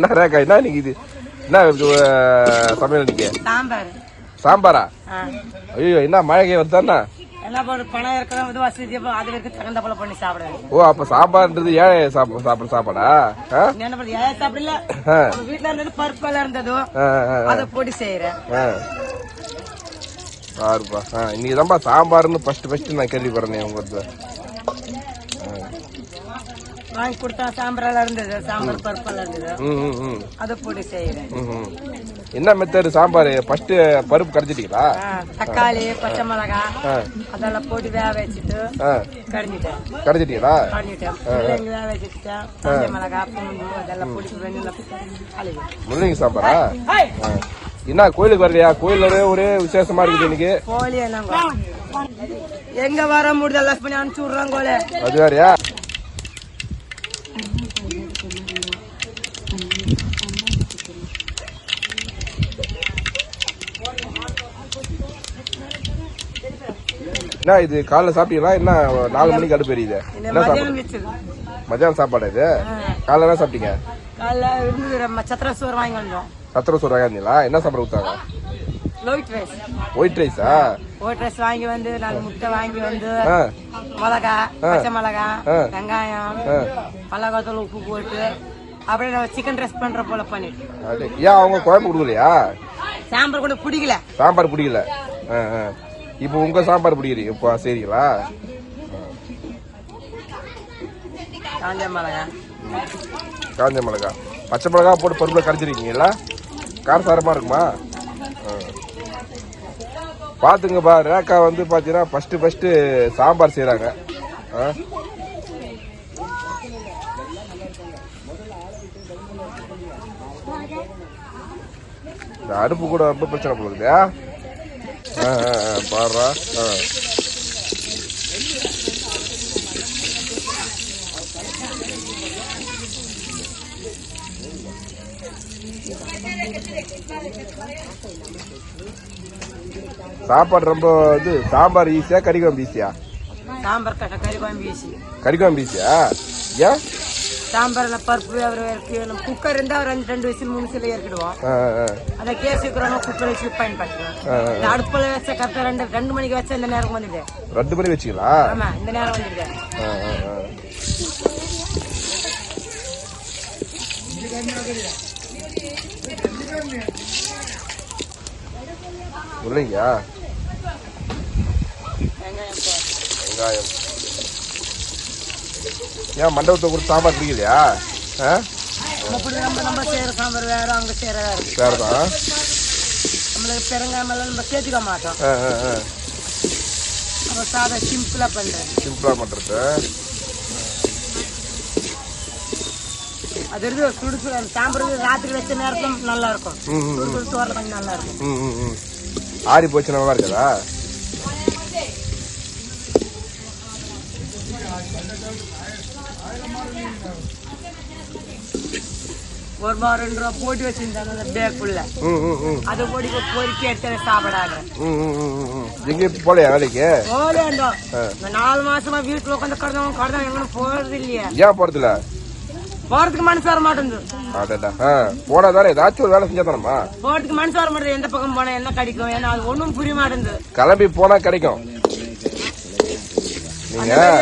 என்ன ரேக்கா என்ன இன்னைக்கு இது என்ன சமையல் இன்னைக்கு? சாம்பார். ஐயோ என்ன மழைக்கே சாப்பிடுவேன் ஓ அப்ப சாம்பார்ன்றது ஏழை சாப்பிட? சாப்பிட சாப்பிடல. உங்க வீட்டுல இருந்தது பருப்பெல்லாம் இருந்ததோ. அதை பொடி செய்யறேன் ஆ. பாருப்பா. ஆ இன்னைக்கு தான்ப்பா சாம்பார்னு ஃபர்ஸ்ட் ஃபர்ஸ்ட் நான் கேள்விப்படுறேன் உங்களுக்கு வாங்கி கொடுத்தா சாம்பார் எல்லாம் இருந்தது சாம்பார் பருப்பெல்லாம் இருந்தது. ம் ம் ம். அதை பொடி செய்யறேன். என்ன மெத்தடு சாம்பார்? ஃபர்ஸ்ட் பருப்பு கரைச்சிட்டீங்களா தக்காளி பச்சை மிளகாய் ஆ. அதெல்லாம் போட்டு வேக வச்சுட்டு ஆ. கடிஞ்சிட்டேன் கரைச்சிட்டீங்களா கடிஞ்சிட்டேன் முள்ளங்கி வேக வச்சுட்டேன் பச்சை மிளகாய் பூண்டு அதெல்லாம் பொடி வெண்ணில முள்ளங்கி சாம்பாரா. என்ன கோயிலுக்கு வரலையா? கோயில் ஒரே விசேஷமா இருக்குது இன்னைக்கு. கோழி என்னங்க? எங்க வர முடியுது எல்லாம் பண்ணி அனுப்பிச்சு விடுறாங்க அது வேறயா? என்ன இது காலைல சாப்பிட்டீங்களா? என்ன நாலு மணிக்கு அடுப்பு எரியுது? என்ன சாப்பாடு மத்தியானம் சாப்பாடு இது? காலைல என்ன சாப்பிட்டீங்க? சத்திர சோறு வாங்கி வந்தோம். சத்திர சோறு வாங்கிருந்தீங்களா என்ன சாப்பாடு கொடுத்தாங்க? லோயிட் ரைஸ் ஒயிட் ரைஸா ஒயிட் ரைஸ் வாங்கி வந்து நாலு முட்டை வாங்கி வந்து மிளகா பச்சை மிளகா. வெங்காயம். மிளகாத்தூள் உப்பு போட்டு அப்படியே நம்ம சிக்கன் ரைஸ் பண்ற போல பண்ணிட்டு. ஏன் அவங்க குழம்பு கொடுக்கலையா? சாம்பார் கூட பிடிக்கல. சாம்பார் பிடிக்கல. ஆ, ஆ. இப்போ உங்க சாம்பார் பிடிக்கிறீங்க இப்போ சரிங்களா காஞ்ச மிளகா. காஞ்ச மிளகா. பச்சை மிளகா போட்டு பருப்புல கரைச்சிருக்கீங்களா? காரசாரமா இருக்குமா? ஆ. பாத்துங்கப்பா ரேக்கா வந்து பாத்தீங்கன்னா ஃபர்ஸ்ட் ஃபர்ஸ்ட் சாம்பார் செய்யறாங்க இந்த அடுப்பு கூட ரொம்ப பிரச்சனை போகுது பாடுறா. ஆ. சாப்பாடு ரொம்ப இது சாம்பார் ஈஸியா கறி குழம்பு ஈஸியா? சாம்பார் கட்ட கறி குழம்பு வீசி கறி குழம்பு ஈஸியா? ஏன்? சாம்பார்ல பருப்பு அவர் நம்ம குக்கர் இருந்தா ஒரு ரெண்டு ரெண்டு விசில் மூணு விசில் ஆ, அதை கேஸ் வைக்கிறோம் குக்கர் வச்சு பயன்படுத்துவோம். அடுப்புல வச்ச கரெக்டா ரெண்டு ரெண்டு மணிக்கு வச்சா இந்த நேரம் வந்துடுது. ரெண்டு மணி வச்சுங்களா ஆமா இந்த நேரம் வந்துடுது. வெங்காயம். ஏன் மண்டபத்தை கொடுத்து சாம்பார் பிடிக்கலையா ஆ? அப்படி நம்ம நம்ம செய்யற சாம்பார் வேற அங்க செய்யற வேற சரிதான் நம்மளுக்கு பெருங்காயம் எல்லாம் நம்ம சேர்த்துக்க மாட்டோம். நம்ம சாதா சிம்பிளா பண்றேன். சிம்பிளா பண்றது? அது இருந்து சுடு சாம்பார் ராத்திரி வச்ச நேரத்துல நல்லா இருக்கும். சுடு நல்லா இருக்கும். ஆறி போச்சு நல்லா இருக்குதா? ஒரு ரூபா ரெண்டு ரூபா போட்டு வச்சிருந்தாங்க அந்த பேக்குள்ள அதை போடி பொறுக்கி எடுத்து சாப்பிடாங்க. எங்கேயும் போலையா வேலைக்கு? போலேண்டோ நாலு மாசமா வீட்டுல உட்காந்து கடந்தவங்க கடந்தவங்க எங்கன்னு போறது இல்லையா. ஏன் போறதில்ல போறதுக்கு மனசு வர மாட்டேங்குது. அடடா. போனா தானே ஏதாச்சும் ஒரு வேலை செஞ்சா தானம்மா? போறதுக்கு மனசு வர மாட்டேங்குது. எந்த பக்கம் போனா என்ன கிடைக்கும் ஏன்னா அது ஒண்ணும் புரிய மாட்டேங்குது. கிளம்பி போனா கிடைக்கும்.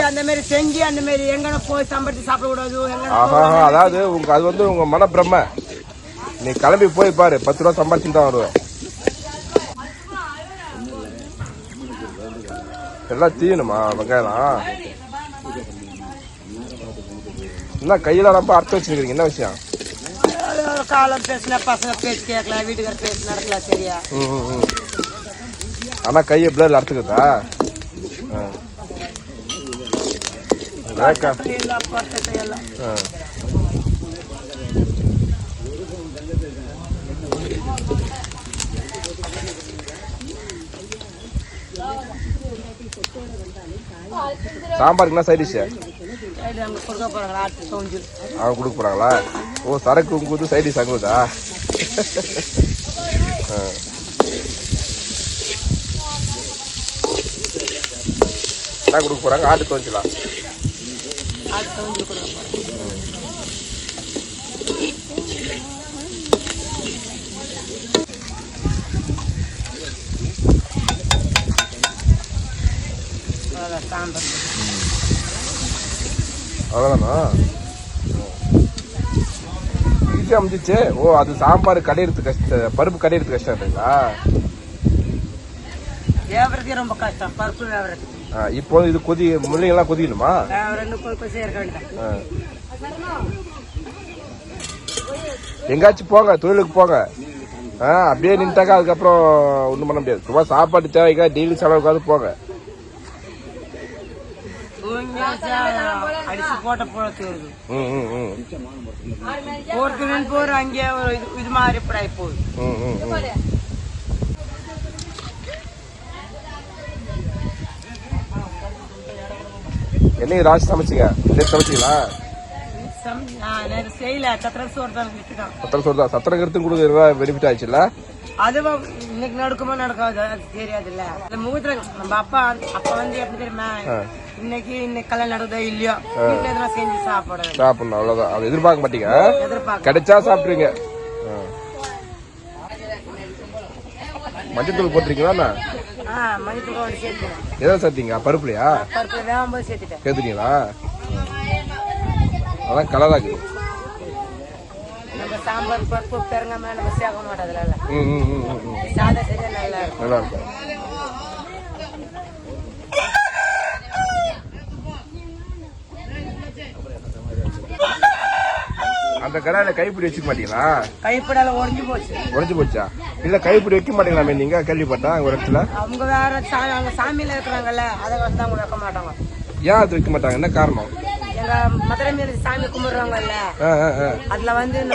அந்த மாதிரி செஞ்சு அந்த மாதிரி எங்கன போய் சம்பாதிச்சு சாப்பிட கூடாது அதாவது உங்க அது வந்து உங்க மனப்பிரம. நீ கிளம்பி போய் பாரு பத்து ரூபா சம்பாதிச்சு தான் வருவேன். எல்லாம் தீயணுமா வெங்காயம் என்ன கையில ரொம்ப அர்த்தம் வச்சிருக்கீங்க என்ன விஷயம்? காலம் பேசின பசங்க பேச்சு கேட்கல வீட்டுக்கார பேச்சு நடக்கல சரியா? ம், ம், ம். ஆனா கையை அறுத்துக்குதா ஆ. ரேக்கா எல்லாம் பக்கத்து எல்லாம் ஆ. சாம்பாருக்கு என்ன சைட் டிஷ் சைடு அங்க கொடுக்க போறாங்க ஆட்டு சோஞ்சு அவங்க கொடுக்க போறாங்களா? ஓ சரக்கு உங்குது சைட் டிஷ் அங்குதா. என்ன கொடுக்க போறாங்க? ஆட்டு தோஞ்சலாம் காட்டு தவஞ்சு ஓ அது சாம்பார் கடையிறது கஷ்ட பருப்பு கடையிறது கஷ்டம் இல்லைங்களா? வேவரதே ரொம்ப கஷ்டம். பருப்பு வேவரது இப்போ இது கொதி முள்ளைங்கெல்லாம் கொதிக்கணுமா. எங்காச்சும் போங்க தொழிலுக்கு போங்க. ஆ அப்படியே நின்ட்டாக்கா அதுக்கப்புறம் ஒன்றும் பண்ண முடியாது. சும்மா சாப்பாடு தேவைக்கா டெய்லி செலவுக்காவது போங்க. போறதுன்னு போற அங்கேயே ஒரு இது- மாதிரி போகுது. என்னைக்கு ராசி சமைச்சிங்க நேற்று சமைச்சிங்களா சம்- நான் நேத்து செய்யல. சத்திர சோறு தான் சத்திரம் சத்திரம் கருத்து கொடுக்குறது பெனிஃபிட் ஆயிடுச்சுல்ல? அது இன்னைக்கு நடக்குமோ நடக்காது? அது தெரியாதுல்ல. அந்த முகத்துல நம்ம அப்பா அப்பா வந்து எப்படி தெரியுமா? இன்னைக்கு இன்னைக்கு கல்யாணம் நடக்குதோ இல்லையோ? எதனா செஞ்சு சாப்பிட சாப்பிடணும் அவ்வளோதான் அதை எதிர்பார்க்க மாட்டீங்க. எதிர்பார்க்க கிடைச்சா சாப்பிட்றீங்க ஆ. மஞ்சத்தூள் போட்டிருக்கீங்களா ஆ மணித்தூள் ஒன்று சேர்த்துக்கிறேன். எதை சேர்த்தீங்க பருப்புலையா? பருப்பு சேர்த்துட்டேன். சேர்த்துட்டீங்களா? அதான் கலராக இருக்குது. நம்ம சாம்பார் பருப்பு பெருங்காம நம்ம சேர்க்க மாட்டோம் அதுல இருக்கும். நல்லா இருக்கும். அந்த கடாயில கைப்பிடி வச்சுக்க மாட்டீங்களா? கைப்படால உடஞ்சு போச்சு. உடைஞ்சு போச்சா? இல்ல கைப்பிடி வைக்க மாட்டீங்களாமே நீங்க? கேள்விப்பட்டேன் ஒரு இடத்துல. அவங்க வேற அவங்க சாமியில இருக்கிறாங்கல்ல அதை வச்சு அவங்க வைக்க மாட்டாங்க. ஏன் அது வைக்க மாட்டாங்க? என்ன காரணம்? எங்க மதுரை மீது சாமி கும்பிடுறாங்கல்ல. அதுல வந்து இந்த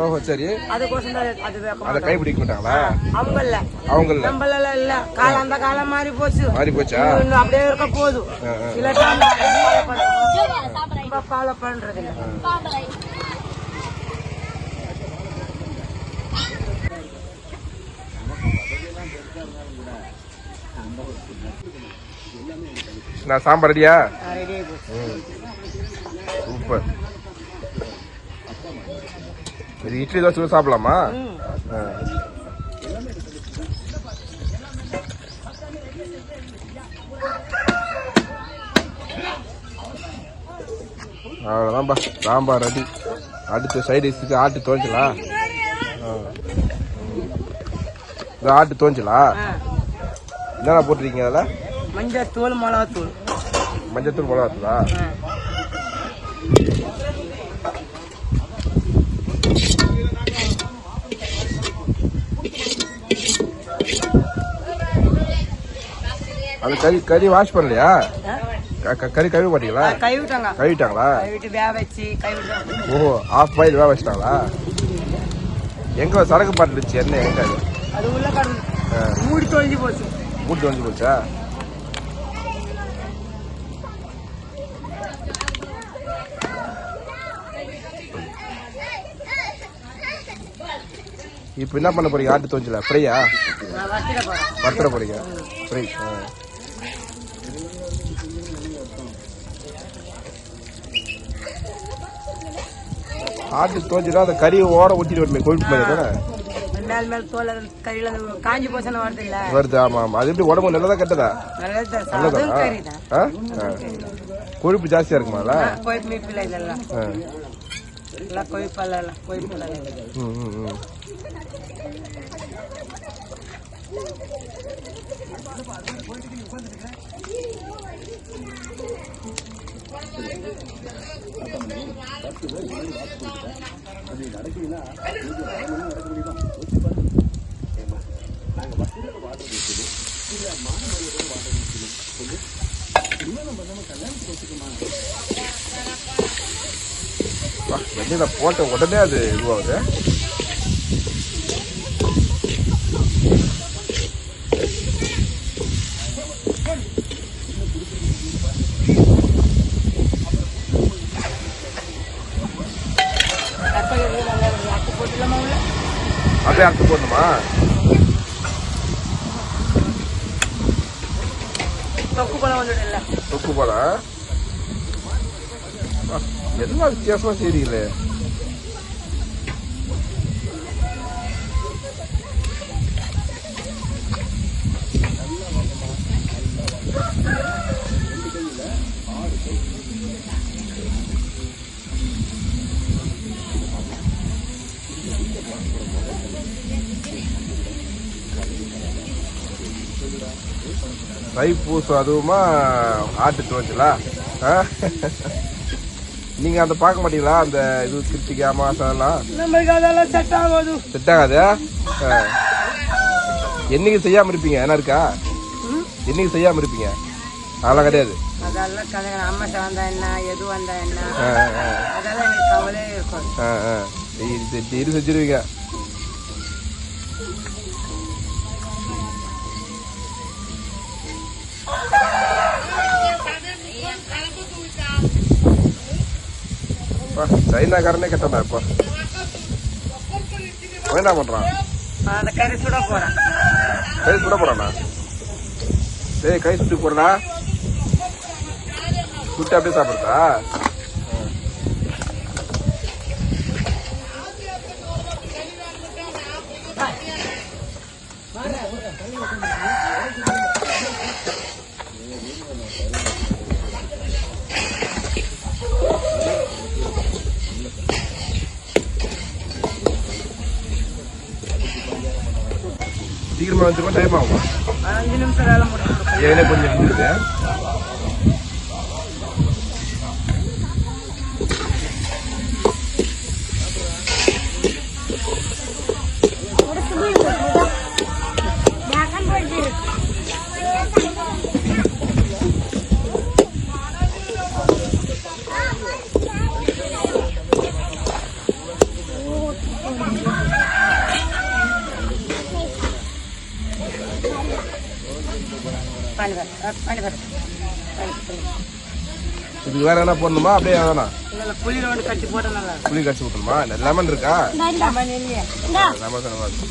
ஓஹோ சரி. அது வைக்க அதை மாட்டாங்க. கைப்பிடி வைக்க மாட்டாங்களா? அவங்க இல்ல அவங்கள நம்மள இல்ல. காலம் அந்த காலம் மாறி போச்சு. மாறி போச்சா? அப்படியே இருக்க போதும் சில ஃபாலோ பண்றது நான் சாம்பார் ரெடியா? சூப்பர். இது இட்லி தோசை கூட சாப்பிடலாமா? ம். ஆ. அவ்வளோதான்பா சாம்பார் ரெடி. அடுத்து சைடு டிஷ்க்கு ஆட்டு தோஞ்சலாம் இது ஆட்டு தோஞ்சலா. என்னென்ன போட்டிருக்கீங்க அதில்? மஞ்சள் தூள் மிளகா தூள் மஞ்சத்தூள் மிளகாத்தூளா? அது கறி கறி வாஷ் பண்ணலையா? கறி கழுவ மாட்டீங்களா? கழுவிட்டாங்களா? ஓஹோ ஆஃப் பாயில் வேக வச்சிட்டாங்களா? எங்க சரக்கு பாட்டுச்சு என்ன எங்க அது. மூடி தொலைஞ்சு போச்சு. மூட்டு வந்து போச்சா? இப்போ என்ன பண்ண போறீங்க? ஆட்டு தோஞ்சல ஃப்ரையா வறுத்துற போறீங்க? ஃப்ரை ஆட்டு தோஞ்சா அந்த கறி ஓர ஊற்றிட்டு வருமே மாதிரி தானே? மேல் மேல் தோல் அது கறியில அந்த காஞ்சி போச்சுன்னு வருது இல்ல வருது ஆமா ஆமா. அது எப்படி உடம்பு நல்லதா கெட்டதா? நல்லது தான் தான். கொழுப்பு ஜாஸ்தியா இருக்குமால கொழுப்பு மீப்பில் இதெல்லாம். ஆ. எல்லாம் கொழுப்பல்ல எல்லாம் கொழுப்பல்ல ம், ம், ம். வா, வெந்நீரை போட்ட உடனே அது இதுவாகுது தக்காளி நல்லா அட்டு போட்டுலாமா உள்ள அப்படியே அறுத்து போடணுமா தொக்கு பழம் வந்துடும் இல்ல தொக்கு போல எல்லாம் வித்தியாசமா செய்றீங்களே தைப்பூசம் அதுவுமா ஆட்டு துவச்சலா நீங்க அந்த பார்க்க மாட்டீங்களா? அந்த இது கிருத்திகை அமாசம் எல்லாம் நம்மளுக்கு அதெல்லாம் செட் ஆகாது. செட் ஆகாது? ஆ. என்னைக்கு செய்யாம இருப்பீங்க? என்ன இருக்கா? என்னைக்கு செய்யாம இருப்பீங்க? அதெல்லாம் கிடையாது. அதெல்லாம் கல்யாணம் அம்மாட்ட வந்தா என்ன? எது வந்தா என்ன? அதெல்லாம் எனக்கு கவலையே செஞ்சு- செஞ்சிருவீங்க. சைனாக்காரனே கட்டணா இப்போ என்ன பண்றான்? கறி சுட போறேன். கை சுட போறானா? டேய் கை சுட்டு போறா சுட்டு அப்படியே சாப்பிடுறதா? சீக்கிரமா வந்துருமா டைம் ஆகுமா. அஞ்சு நிமிஷம் வேலை முடியும் கொஞ்சம் இருந்துருது இதுக்கு வேற என்ன போடணுமா? அப்படியே வேணாம். இல்லை புளி ரோடு கட்டி போட்டா புளி லெமன் இருக்கா? லெமன் இல்லையா. லெமன் இது.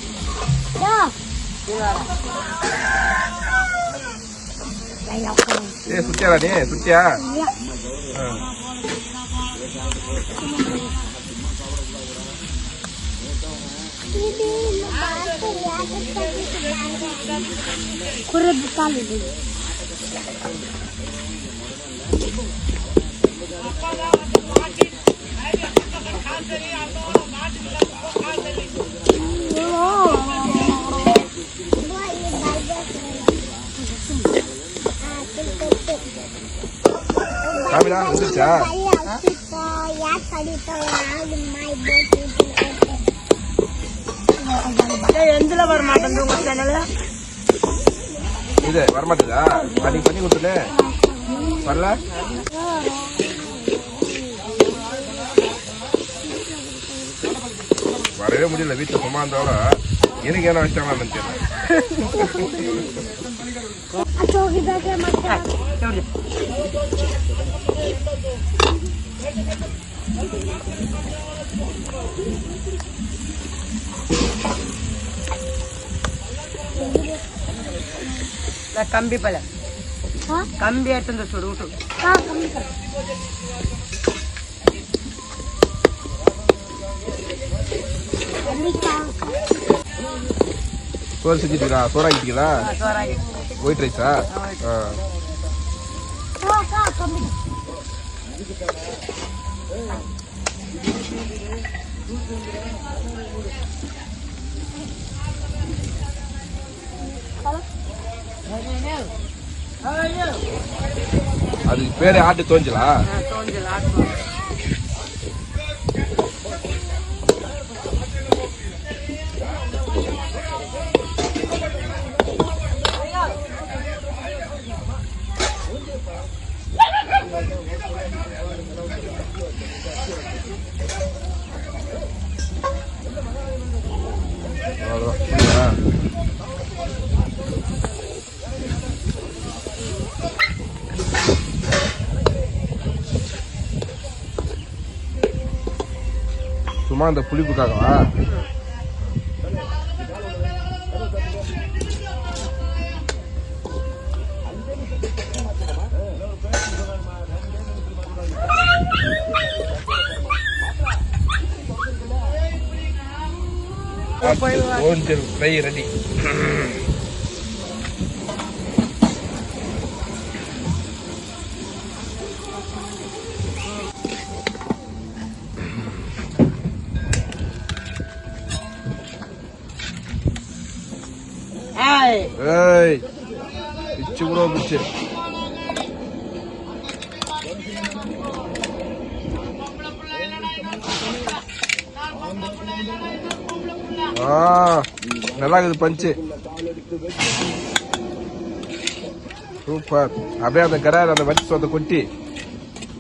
ஏ சுத்தியாடா நீ? சுத்தியா ஆ. குரது காலு சாமிடா வந்துருச்சா ஏய், எந்துல வர மாட்டேங்குது உங்க சேனல் இது வரமாட்டேதா நீ பண்ணி கொடுத்துனே வரல? வரவே முடியல வீட்டுல சும்மா இருந்தாலும் எனக்கு என்ன வச்சிட்டாங்கன்னு தெரியல. கம்பி பழ கம்பி எடுத்து சுடு விட்டு. சோறு செஞ்சுட்டீங்களா சோறாக்கிட்டீங்களா சோறாகி ஒயிட் ரைஸா ஆ? அதுக்கு பேரு ஆட்டு தோஞ்சலா? தோஞ்சல் ஆட்டு அவ்வளோதான் புரியுதா? சும்மா அந்த புளிப்புக்காகவா until very ready. Hey! Hey! It's a நல்லா இருக்குது பஞ்சு சூப்பர் அப்படியே அந்த கடாயில் அந்த வச்சு சொந்த கொட்டி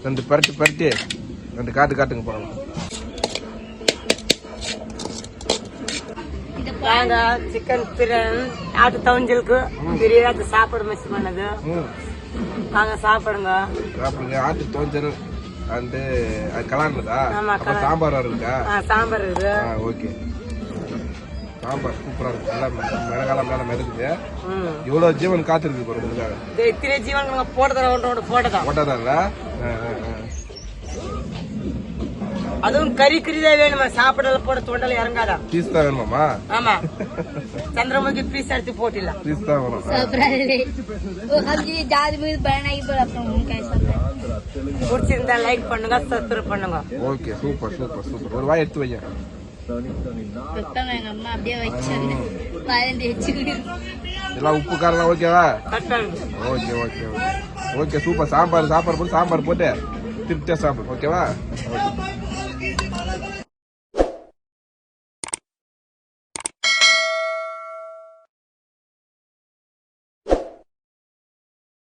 ரெண்டு பரட்டி பரட்டி ரெண்டு காட்டு காட்டுங்க போகலாம் நாங்க சிக்கன் பிரியாணி ஆட்டு தவஞ்சலுக்கு பிரியாணி சாப்பாடு மிஸ் பண்ணது. வாங்க சாப்பிடுங்க. சாப்பிடுங்க. ஆட்டு தோஞ்சல் அண்டு கலாண்டதா சாம்பார் இருக்கா? சாம்பார் ஓகே சாம்பார் சூப்பரா இருக்கு. நல்லா மிளகாலாம் மேல மிதக்குது. இவ்வளவு ஜீவன் காத்திருக்கு பாரு இத்தனை ஜீவன் நாங்க போட்டதான் போட்டதா போட்டதான் போட்டதான்ல அதுவும் கறி கறிதா வேணுமா? சாப்பிடல போட தொண்டல இறங்காதா? பீஸ் தான் வேணுமாமா ஆமா. சந்திரமுகி பீஸ் எடுத்து போட்டிடலாம். பீஸ் தான் வேணும். ஜாதி மீது பயனாகி போல பிடிச்சிருந்தா லைக் பண்ணுங்க சப்ஸ்கிரைப் பண்ணுங்க. ஓகே சூப்பர் சூப்பர் சூப்பர் ஒரு வாய் எடுத்து வைங்க. பெப்ப எங்க அம்மா அப்படியே வச்சாங்க. பாருங்க வச்சுக்கிட்டு எல்லாம் உப்பு காரெல்லாம் ஓகேவா? Okay okay okay. Okay super. Sambar சாப்பாடு போட்டு சாம்பார் போட்டு திருப்தியாக சாப்பிடு. ஓகேவா? ஓகே.